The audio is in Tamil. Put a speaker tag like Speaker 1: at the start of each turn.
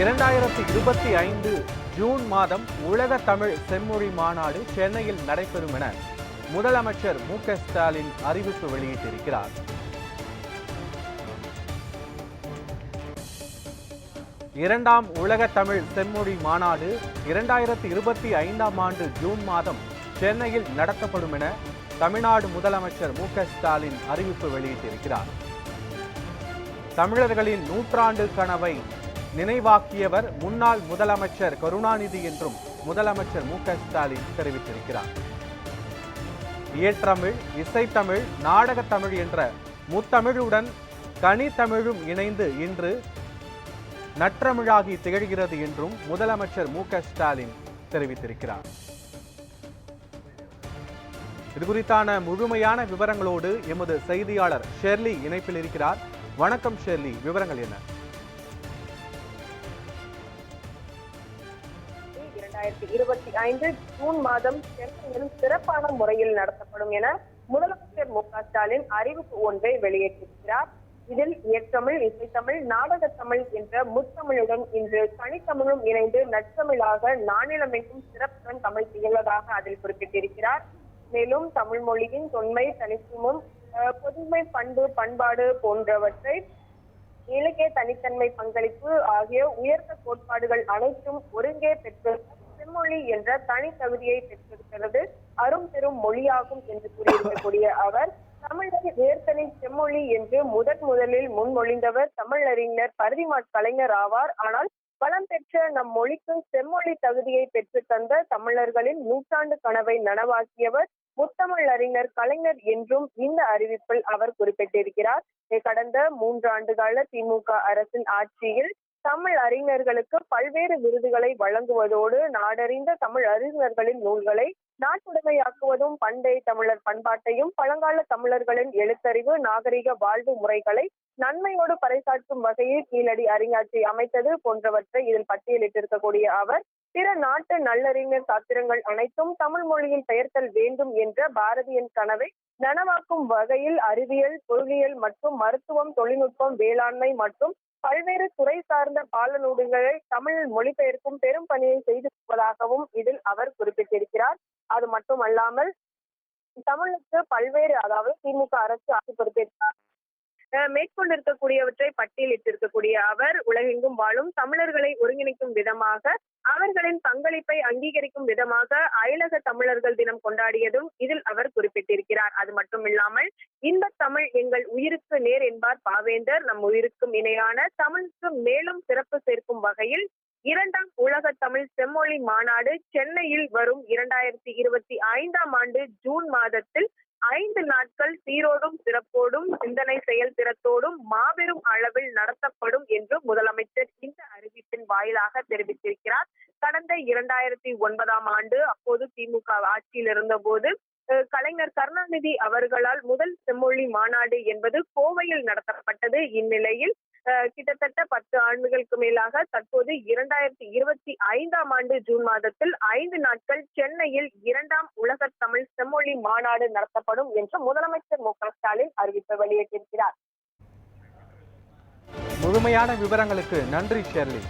Speaker 1: இரண்டாயிரத்தி இருபத்தி ஐந்து ஜூன் மாதம் உலக தமிழ் செம்மொழி மாநாடு சென்னையில் நடைபெறும் என முதலமைச்சர் மு க ஸ்டாலின் அறிவிப்பு வெளியிட்டிருக்கிறார். இரண்டாம் உலக தமிழ் செம்மொழி மாநாடு இரண்டாயிரத்தி இருபத்தி ஐந்தாம் ஆண்டு ஜூன் மாதம் சென்னையில் நடத்தப்படும் என தமிழ்நாடு முதலமைச்சர் மு க ஸ்டாலின் அறிவிப்பு வெளியிட்டிருக்கிறார். தமிழர்களின் நூற்றாண்டு கனவை நினைவாக்கியவர் முன்னாள் முதலமைச்சர் கருணாநிதி என்றும் முதலமைச்சர் மு க ஸ்டாலின் தெரிவித்திருக்கிறார். இயற்றமிழ் இசைத்தமிழ் நாடகத்தமிழ் என்ற முத்தமிழுடன் கனித்தமிழும் இணைந்து இன்று நற்றமிழாகி திகழ்கிறது என்றும் முதலமைச்சர் மு க ஸ்டாலின் தெரிவித்திருக்கிறார். இதுகுறித்தான முழுமையான விவரங்களோடு எமது செய்தியாளர் ஷெர்லி இணைப்பில் இருக்கிறார். வணக்கம் ஷெர்லி விவரங்கள் என்ன?
Speaker 2: இரண்டாயிரத்தி இருபத்தி ஐந்து ஜூன் மாதம் சென்னையில் சிறப்பான முறையில் நடத்தப்படும் என முதலமைச்சர் மு க ஸ்டாலின் அறிவிப்பு ஒன்றை வெளியிட்டிருக்கிறார். இதில் இயற்றமிழ் இசைத்தமிழ் நாடக தமிழ் என்ற முத்தமிழுடன் இன்று தனித்தமிழும் இணைந்து நற்றமிழாக நானிலமைக்கும் சிறப்புடன் தமிழ் திகழ்வதாக அதில் குறிப்பிட்டிருக்கிறார். மேலும் தமிழ் மொழியின் தொன்மை தனித்துவம் பொதுமை பண்பு பண்பாடு போன்றவற்றை இலக்கிய தனித்தன்மை பங்களிப்பு ஆகிய உயர்ந்த கோட்பாடுகள் அனைத்தும் ஒருங்கே பெற்று செம்மொழி என்ற தனி தகுதியை பெற்றிருக்கிறது. அரும் பெரும் மொழியாகும் என்று கூறியிருக்கக்கூடிய அவர் தமிழை உயர்த்தனி செம்மொழி என்று முதன் முதலில் முன்மொழிந்தவர் தமிழறிஞர் பரதிமாட் கலைஞர் ஆவார். ஆனால் வளம் பெற்ற நம் மொழிக்கு செம்மொழி தகுதியை பெற்று தந்த தமிழர்களின் நூற்றாண்டு கனவை நனவாக்கியவர் முத்தமிழ் அறிஞர் கலைஞர் என்றும் இந்த அறிவிப்பில் அவர் குறிப்பிட்டிருக்கிறார். கடந்த மூன்றாண்டு கால திமுக அரசின் ஆட்சியில் தமிழ் அறிஞர்களுக்கு பல்வேறு விருதுகளை வழங்குவதோடு நாடறிந்த தமிழ் அறிஞர்களின் நூல்களை நாட்டுடைமையாக்குவதும் பண்டைய தமிழர் பண்பாட்டையும் பழங்கால தமிழர்களின் எழுத்தறிவு நாகரிக வாழ்வு முறைகளை நன்மையோடு பறைசாற்றும் வகையில் கீழடி அறிஞாட்சி அமைத்தது போன்றவற்றை இதில் பட்டியலிட்டிருக்கக்கூடிய அவர் பிற நாட்டு நல்லறிஞர் சாத்திரங்கள் அனைத்தும் தமிழ் மொழியில் பெயர்த்தல் வேண்டும் என்ற பாரதியின் கனவை நனவாக்கும் வகையில் அறிவியல் பொருளியல் மற்றும் மருத்துவம் தொழில்நுட்பம் வேளாண்மை மற்றும் பல்வேறு துறை சார்ந்த பாலநூடுகளை தமிழ் மொழிபெயர்க்கும் பெரும் பணியை செய்து வருவதாகவும் இதில் அவர் குறிப்பிட்டிருக்கிறார். அது மட்டுமல்லாமல் தமிழுக்கு பல்வேறு அதாவது திமுக அரசு ஆட்சி பொறுப்பேற்றார் மேற்கொண்டிருக்கக்கூடியவற்றை பட்டியலிட்டிருக்கக்கூடிய அவர் உலகெங்கும் வாழும் தமிழர்களை ஒருங்கிணைக்கும் விதமாக அவர்களின் பங்களிப்பை அங்கீகரிக்கும் விதமாக அயலக தமிழர்கள் தினம் கொண்டாடியதும் இதில் அவர் குறிப்பிட்டிருக்கிறார். அது மட்டும் இல்லாமல் இந்த தமிழ் எங்கள் உயிருக்கு நேர் என்பார் பாவேந்தர். நம் உயிருக்கும் இணையான தமிழுக்கு மேலும் சிறப்பு சேர்க்கும் வகையில் இரண்டாம் உலக தமிழ் செம்மொழி மாநாடு சென்னையில் வரும் இரண்டாயிரத்தி இருபத்தி ஐந்தாம் ஆண்டு ஜூன் மாதத்தில் ஐந்து நாட்கள் சீரோடும் சிறப்போடும் சிந்தனை செயல்திறத்தோடும் மாபெரும் அளவில் நடத்தப்படும் என்று முதலமைச்சர் இந்த அறிவிப்பின் வாயிலாக தெரிவித்திருக்கிறார். கடந்த இரண்டாயிரத்தி ஒன்பதாம் ஆண்டு அப்போது திமுக ஆட்சியில் இருந்தபோது அஹ், கலைஞர் கருணாநிதி அவர்களால் முதல் செம்மொழி மாநாடு என்பது கோவையில் நடத்தப்பட்டது. இந்நிலையில் கிட்டத்தட்ட பத்து ஆண்டுகளுக்கு மேலாக தற்போது இரண்டாயிரத்தி இருபத்தி ஐந்தாம் ஆண்டு ஜூன் மாதத்தில் ஐந்து நாட்கள் சென்னையில் இரண்டாம் உலக தமிழ் செம்மொழி மாநாடு நடத்தப்படும் என்று முதலமைச்சர் மு க ஸ்டாலின் அறிவிப்பு வெளியிட்டிருக்கிறார்.
Speaker 1: முழுமையான விவரங்களுக்கு நன்றி ஷெர்லி